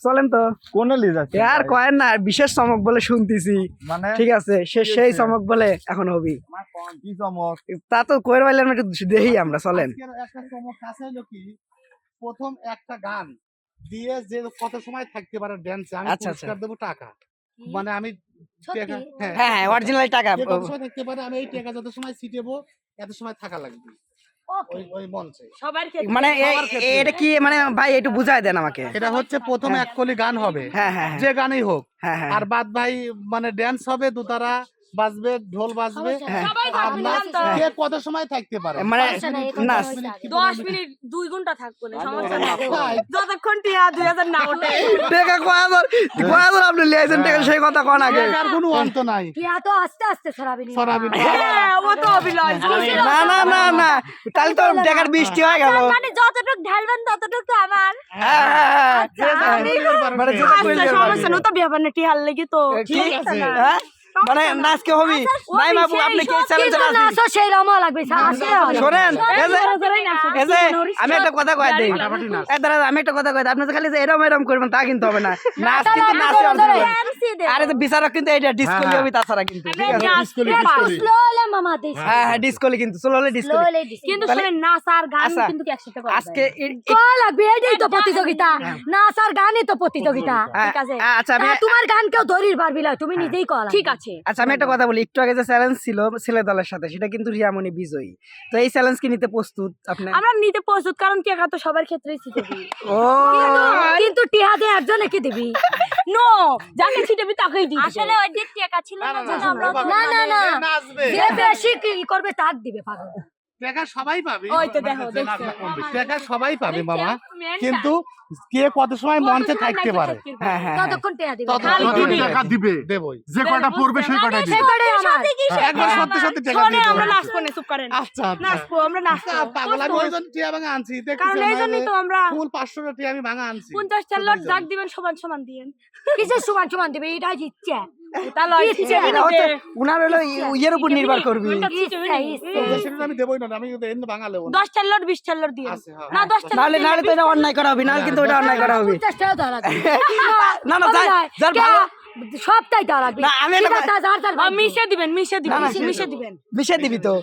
চলেন তো। কোন লিজ আছে আর কয়েন না বিশেষ চমক বলে শুনতেছি। মানে ঠিক আছে সে সেই চমক বলে এখন হবি। কি চমক? তা তো কয়ের পাইলাম একটু দেখি আমরা চলেন। একটা চমক আছে কি প্রথম একটা গান দিয়ে যে কত সময় থাকতে পারে ড্যান্সে আমি আচ্ছা, পুরস্কার দেবো টাকা। মানে আমি টাকা হ্যাঁ। হ্যাঁ হ্যাঁ অরিজিনাল টাকা। কত সময় থাকতে পারে আমি এই টাকা যত সময় ছিটেবো এত সময় থাকা লাগবে। মানে এ- সবার ক্ষেত্রে। এটা কি মানে ভাই একটু বুঝাই দেন আমাকে। এটা হচ্ছে প্রথম এক কলি গান হবে। হ্যাঁ হ্যাঁ হ্যাঁ, যে গানই হোক। হ্যাঁ হ্যাঁ। আর বাদ ভাই মানে ড্যান্স হবে দুতারা বাজবে ঢোল বাজবে আর তো। কে কত সময় থাকতে পারে? মানে। দশ মিনিট দুই ঘণ্টা থাকব না সমস্যা নাই। যতক্ষণ টিয়া দুই হাজার না ওঠে। টাকা কয় হাজার আপনি লিয়েছেন টাকা সেই কথা কোন আগে। টাকার কোনো অন্ত নাই। টিয়া তো আস্তে আস্তে ছড়াবি নি। না। হ্যাঁ ও তো না না না না তাহলে তো টাকার বৃষ্টি হয়ে গেল। মানে যতটুকু ঢালবেন ততটুকু আমার। হ্যাঁ, হ্যাঁ। মানে আচ্ছা সমস্যা না তো ব্যাপার না টিহার লেগে তো ঠিক আছে। হ্যাঁ? মানে নাচ কে হবি নাই বাবু আপনি কি চ্যালেঞ্জ কিন্তু সেই রকম লাগবে আসে এই যে আমি একটা কথা কই দিই এই দাঁড়া আমি একটা কথা কই দিই আপনি খালি যে এরম এরম করবেন তা কিন্তু হবে না নাচ কিন্তু নাচে original। আরে তো বিচারক কিন্তু এটা ডিসকলি হবে তাছাড়া কিন্তু ঠিক আছে? স্লো হলে মামা দিস হ্যাঁ হ্যাঁ ডিসকলি কিন্তু স্লো ডিসকলি কিন্তু তাহলে- নাচ আর গান কিন্তু একসাথে করা আজকে যায়। এ- এ- কল লাগবে এটাই তো প্রতিযোগিতা। নাচ আর গানই তো প্রতিযোগিতা হ্যাঁ, ঠিক আছে? আচ্ছা তোমার গান কেউ ধরির পারবি না তুমি নিজেই কল। ঠিক আছে। আচ্ছা আমি একটা কথা বলি একটু আগে যে চ্যালেঞ্জ ছিল ছেলে দলের সাথে সেটা কিন্তু রিয়ামণি বিজয়ী। তো এই চ্যালেঞ্জ কি নিতে প্রস্তুত আপনি আমরা নিতে প্রস্তুত কারণ টিয়া তো সবার ক্ষেত্রেই শিখেছি ও কিন্তু টিহা দিয়ে একজনে কি দিবি? নো যাকে তাকেই দিই আসলে ওই দিক টিয়া ছিল না, না, না, না, যে বেশি কি করবে তাক দিবে পাগল টাকা সবাই পাবে। নাচবে। টাকা সবাই পাবে মামা কিন্তু কে কত সময় মঞ্চে থাকতে পারে? হ্যাঁ হ্যাঁ হ্যাঁ। দিবে দিবে। দিবে। টাকা দিবে। দেবই। যে কয়টা পড়বে সেই কয়টাই দিবে। একবার সত্যি সত্যি টাকা দিয়ে আমরা দেবো। নাচবো না চুপ করেন। আচ্ছা আচ্ছা। নাচবো আমরা নাচবো। আচ্ছা, পাগল আমি ওই জন্য টিয়া ভাঙা আনছি কারণ এই জন্যই তো আমরা ফুল পাঁচশো টিয়া আমি ভাঙা আনছি। পঞ্চাশ চার লট জাগ দিবেন সমান সমান দিয়েন। কিসের সমান সমান দিবে? এটাই ইচ্ছে তাহলে ইচ্ছে, এটা হচ্ছে উনার হলো ইয়ের উপর নির্ভর করবে। ইচ্ছে ইচ্ছে সেটা আমি দেবই না আমি কিন্তু এমনি ভাঙা লেবো না। দশ চার লট বিশ চার লট দিয়ে। না দশ নাহলে নাহলে তো এটা অন্যায় করা হবে নাহলে কিন্তু ওটা অন্যায় করা হবে। পঞ্চাশ টাকা দেওয়া লাগবে। না না যার যার ভালো সবটাই দেওয়া লাগবে। মিশে দিবেন মিশে দিবেন মিশে দিবেন। মিশে দিবি তো।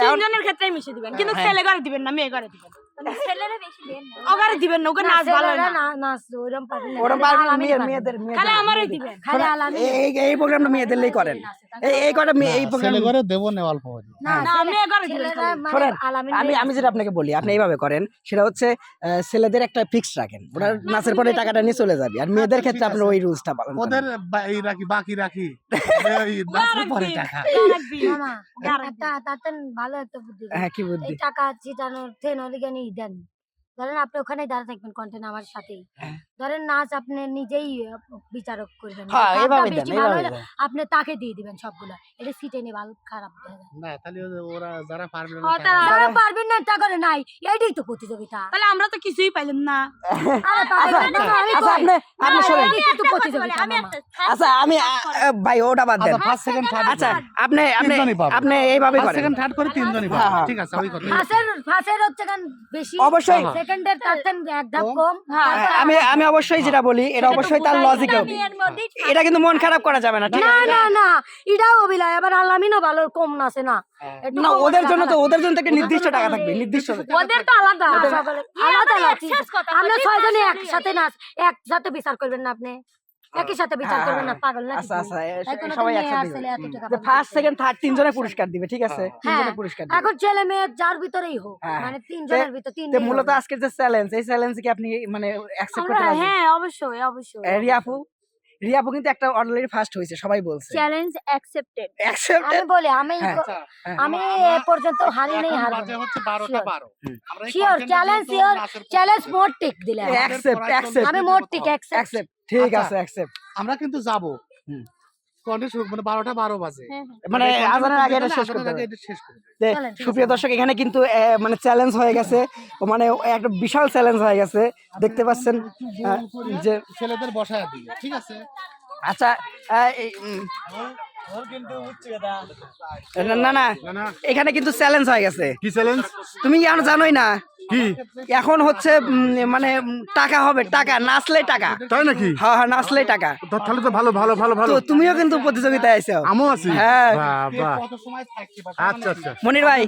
তিনজনের ক্ষেত্রে মিশে দিবেন। কিন্তু হ্যাঁ। ছেলে ঘরে দিবেন না মেয়ে ঘরে দিবেন। ওগারে দিবেন না ওকে নাচ ভালো না। না নাচ ওরম পারবে না। ওরা খালি পারবে না, আলামিনই মেয়ের পারবে। মেয়েদের মেয়েদের খালি আমারই দিবেন খালি এই প্রোগ্রামটা মেয়েদেরই করেন। এই কটা ছেলে করে দেবো না অল্প মানে শোনেন, আলামিন আমি আমি যেটা আপনাকে বলি আপনি এইভাবে করেন সেটা হচ্ছে ছেলেদের একটা ফিক্স রাখেন। ওরা নাচের পরে টাকাটা নিয়ে চলে যাবে আর মেয়েদের ক্ষেত্রে আপনার ওই রুলসটা পালন ওদের এই রাখি বাকি রাখি। নাচের পরে টাকা। মামা ভালো একটা বুদ্ধি হ্যাঁ কি বুদ্ধি। টাকা চিটানোর ট্রেন অলিগানি দেন। ধরেন আপনি ওখানে দাঁড়া থাকবেন কন্টেন্ট আমার সাথেই। ধরেন নাচ আপনি নিজেই বিচারক করবেন হ্যাঁ আপনি তাকে দিয়ে দিবেন সবগুলো। এটা সিটে নিয়ে ভালো খারাপ না তাহলে ওরা যারা পারবে না পারবেন না তা করে নাই। এটাই তো প্রতিযোগিতা। তাহলে আমরা তো কিছুই পাইলাম না। আচ্ছা। আচ্ছা আমি আ, আ, ভাই ওটা বাদ দেন। আচ্ছা ফার্স্ট সেকেন্ড থার্ড আচ্ছা আপনি আপনি আপনি এইভাবে করেন। সেকেন্ড থার্ড করে তিনজনই হ্যাঁ, পাবে হ্যাঁ। ঠিক আছে ওই কথা ফাঁসের ফাঁসের হচ্ছে গান বেশি। অবশ্যই। সেকেন্ডের তার থেকে এক ধাপ কম হ্যাঁ, হ্যাঁ, আমি আমি অবশ্যই যেটা বলি এটা অবশ্যই তার লজিক এটা কিন্তু মন খারাপ করা যাবে না ঠিক আছে? না না এটাও অভিলয় আবার আলামিনও ভালো কম নাচে না। না ওদের জন্য তো ওদের জন্য একটা নির্দিষ্ট টাকা থাকবে নির্দিষ্ট ওদের তো আলাদা। আলাদা আমরা ছয়জনে একসাথে নাচ একসাথে বিচার করবেন না আপনি। একই সাথে বিচার করবেন না পাগল না আচ্ছা আচ্ছা সবাই একসাথে দিবে। ফার্স্ট সেকেন্ড থার্ড তিনজনে পুরস্কার দিবে ঠিক আছে? হ্যাঁ, পুরস্কার দিবে। এখন ছেলে মেয়ে যার ভিতরেই হোক হ্যাঁ। মানে তিনজনের ভিতর তিন মূলত আজকের যে চ্যালেঞ্জ এই চ্যালেঞ্জ কি আপনি মানে অ্যাকসেপ্ট করতে পারবেন? হ্যাঁ অবশ্যই অবশ্যই। রিয়াপু রিয়াপু কিন্তু একটা অলরেডি ফার্স্ট হয়েছে সবাই বলছে। চ্যালেঞ্জ অ্যাকসেপ্টেড অ্যাকসেপ্টেড আমি বলি আমি হ্যাঁ, আচ্ছা আমি এ পর্যন্ত হারি নেই হার হচ্ছে বারোটা Sure. বারো। আমরা এই শিওর চ্যালেঞ্জ শিওর চ্যালেঞ্জ মোর টিক দিলাম। অ্যাকসেপ্ট. চলবে আমি মোর করতে টিক অ্যাকসেপ্ট অ্যাকসেপ্ট ঠিক আচ্ছা। আছে অ্যাকসেপ্ট আমরা কিন্তু যাব। হুম। মানে বারোটা বারো বাজে। মানে আজানের আগে এটা শেষ করতে হবে। আগে এটা শেষ করতে সুপ্রিয় দর্শক এখানে কিন্তু মানে চ্যালেঞ্জ হয়ে গেছে। মানে একটা বিশাল চ্যালেঞ্জ হয়ে গেছে। দেখতে পাচ্ছেন যে ছেলেদের বসায় ঠিক আছে? আচ্ছা আহ, না না এখানে কিন্তু চ্যালেঞ্জ হয়ে গেছে। কি চ্যালেঞ্জ তুমি কি জানোই না? এখন হচ্ছে মানে টাকা হবে টাকা নাচলে টাকা। তাই নাকি? হ্যাঁ হ্যাঁ নাচলে টাকা। তো- তাহলে তো ভালো ভালো ভালো ভালো। তুমিও কিন্তু প্রতিযোগিতায় আছো আমও আছি। হ্যাঁ। আচ্ছা আচ্ছা। মনির ভাই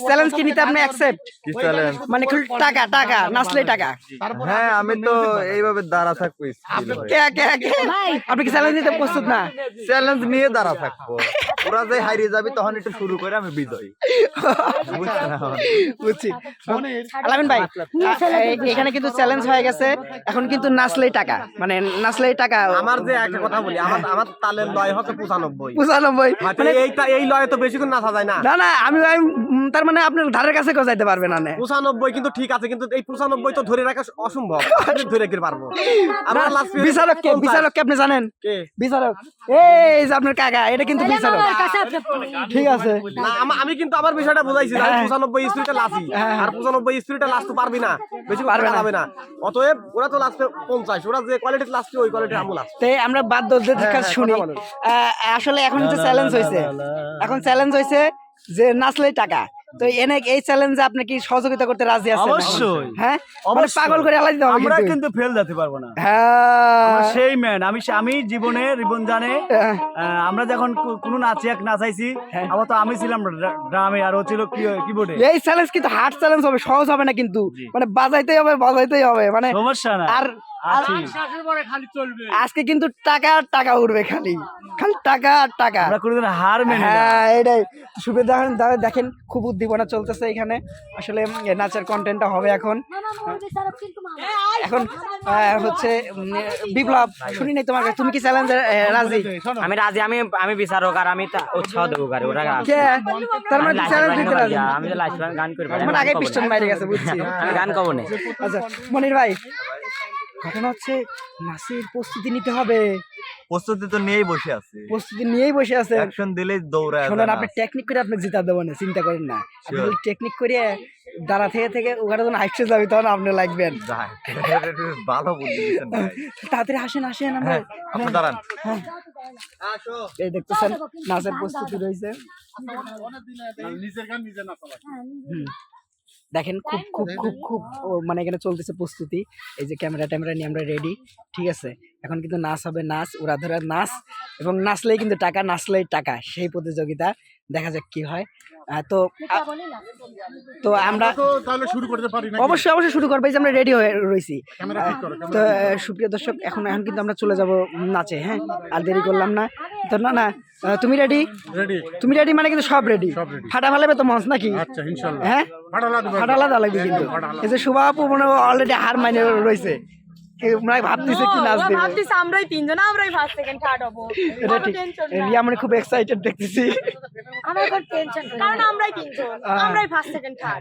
চ্যালেঞ্জ কি নিতে আপনি অ্যাকসেপ্ট কি চ্যালেঞ্জ মানে টাকা টাকা নাচলে টাকা। হ্যাঁ আমি তো এইভাবে দাঁড়া থাকব কে কে কে? আপনি কি চ্যালেঞ্জ নিতে প্রস্তুত না? চ্যালেঞ্জ নিয়ে দাঁড়া থাকব। ওরা যে হারিয়ে যাবে তখন একটু শুরু করে আমি বিজয়ী। বুঝছি। আলামিন ভাই এখানে কিন্তু চ্যালেঞ্জ হয়ে গেছে। এখন কিন্তু নাচলেই টাকা। মানে নাচলেই টাকা। আমার যে একটা কথা বলি আমার আমার তালের লয় হচ্ছে পঁচানব্বই। পঁচানব্বই। হয়তো মানে এই এই লয়ে তো বেশিক্ষণ নাচা যায় না। না না আমি তার মানে আপনার ধারের কাছে কেউ যাইতে পারবে না নে। পঁচানব্বই কিন্তু ঠিক আছে কিন্তু এই পঁচানব্বই তো ধরে রাখা অসম্ভব। আমি ধরে রাখতে পারব? আমরা লাস্ট বিচারক কে বিচারক কে আপনি জানেন? কে? বিচারক। এই যে আপনার কাকা এটা কিন্তু বিচারক। ঠিক আছে। না আমি কিন্তু আমার বিষয়টা বুঝাইছি যে আমি হ্যাঁ। পঁচানব্বই স্পিরিটে লাসি আর পঁচানব্বই স্পিরিটে লাস্ট পারবি না। বেশি পারবে পারবে না। যাবে না। অতএব ওরা তো লাস্টে পঞ্চাশ ওরা যে কোয়ালিটির লাস্টে ওই কোয়ালিটির আমুল তাই আমরা বাদ দরদের কাছে হ্যাঁ, শুনি। আহ, আসলে এখন হচ্ছে চ্যালেঞ্জ হয়েছে এখন চ্যালেঞ্জ হয়েছে যে নাচলেই টাকা। তো এনে এই চ্যালেঞ্জে আপনি কি সহযোগিতা করতে রাজি আছেন অবশ্যই। হ্যাঁ মানে পাগল করে আলাই হবে আমরা কিন্তু। ফেল যেতে পারব না হ্যাঁ সেই ম্যান আমি আমি জীবনে রিবন জানে হ্যাঁ। আমরা যখন কোনো নাচে এক নাচাইছি হ্যাঁ। আবার তো আমি ছিলাম ড্রামে আর ও ছিল কিবোর্ডে এই চ্যালেঞ্জ কিন্তু হার্ড চ্যালেঞ্জ হবে সহজ হবে না কিন্তু মানে বাজাইতেই হবে বাজাইতেই হবে মানে সমস্যা না আর। আজকে কিন্তু টাকা আর টাকা উঠবে খালি। খালি টাকা আর টাকা। আমরা কোনোদিন হার মেনে হ্যাঁ এটাই। সুবিধা দেখেন দেখেন খুব উদ্দীপনা চলতেছে এখানে। আসলে নাচের কন্টেন্টটা হবে এখন। এখন হচ্ছে বিপ্লব শুনি নাই তোমার তুমি কি চ্যালেঞ্জের রাজি? আমি রাজি আমি আমি বিচারক আর আমি তা- উৎসাহ দেবো গাড়ি ওরা কে? তার মানে আমি চ্যালেঞ্জ দিতে রাজি? আমি তো লাইফ গান করি পারি, মানে আগে পিস্টন। বাইরে গেছে বুঝছি। আমি গান কব না। আচ্ছা মনির ভাই ঘটনা হচ্ছে নাচের প্রস্তুতি নিতে হবে। প্রস্তুতি তো নিয়েই বসে আছে। প্রস্তুতি নিয়েই বসে আছে। অ্যাকশন দিলেই দৌড়ায় শোনেন আপনি টেকনিক করে আপনাকে জিতা দেবো না চিন্তা করেন না। আপনি Sure. টেকনিক করে দাঁড়া থেকে থেকে ওখানে যখন হাইটে যাবি তখন আপনি লাগবেন। ভালো বুদ্ধি তাড়াতাড়ি আসেন আসেন আমরা। হ্যাঁ আপনি দাঁড়ান। এই দেখতেছেন নাচের প্রস্তুতি রয়েছে। নিজের গান নিজে না চালায় হুম। দেখেন খুব খুব খুব খুব মানে এখানে চলতেছে প্রস্তুতি। এই যে ক্যামেরা ট্যামেরা নিয়ে আমরা রেডি ঠিক আছে? এখন কিন্তু নাচ হবে নাচ ওরা ধরা নাচ এবং নাচলেই কিন্তু টাকা নাচলেই টাকা সেই প্রতিযোগিতা। দেখা যাক কি হয়। তো তো আমরা তাহলে শুরু করতে পারি অবশ্যই অবশ্যই শুরু করব এই যে আমরা রেডি হয়ে রয়েছি ক্যামেরা ঠিক করো তো সুপ্রিয় দর্শক এখন এখন কিন্তু আমরা চলে যাব নাচে হ্যাঁ? আর দেরি করলাম না। তো না না তুমি রেডি রেডি তুমি রেডি মানে কিন্তু সব রেডি ফাটা ফেলাবে তো মঞ্চ নাকি? আচ্ছা হ্যাঁ? ফাটা আলাদা লাগবে কিন্তু। এই যে শুভা মনে অলরেডি হার মাইনে রয়েছে। ভাবতেছে কি আমরাই তিনজন আমরাই ফার্স্ট সেকেন্ড থার্ড হব। এটা ঠিক। রিয়া মানে খুব এক্সাইটেড দেখতেছি। আমার টেনশন কারণ আমরাই তিনজন আমরাই ফার্স্ট সেকেন্ড থার্ড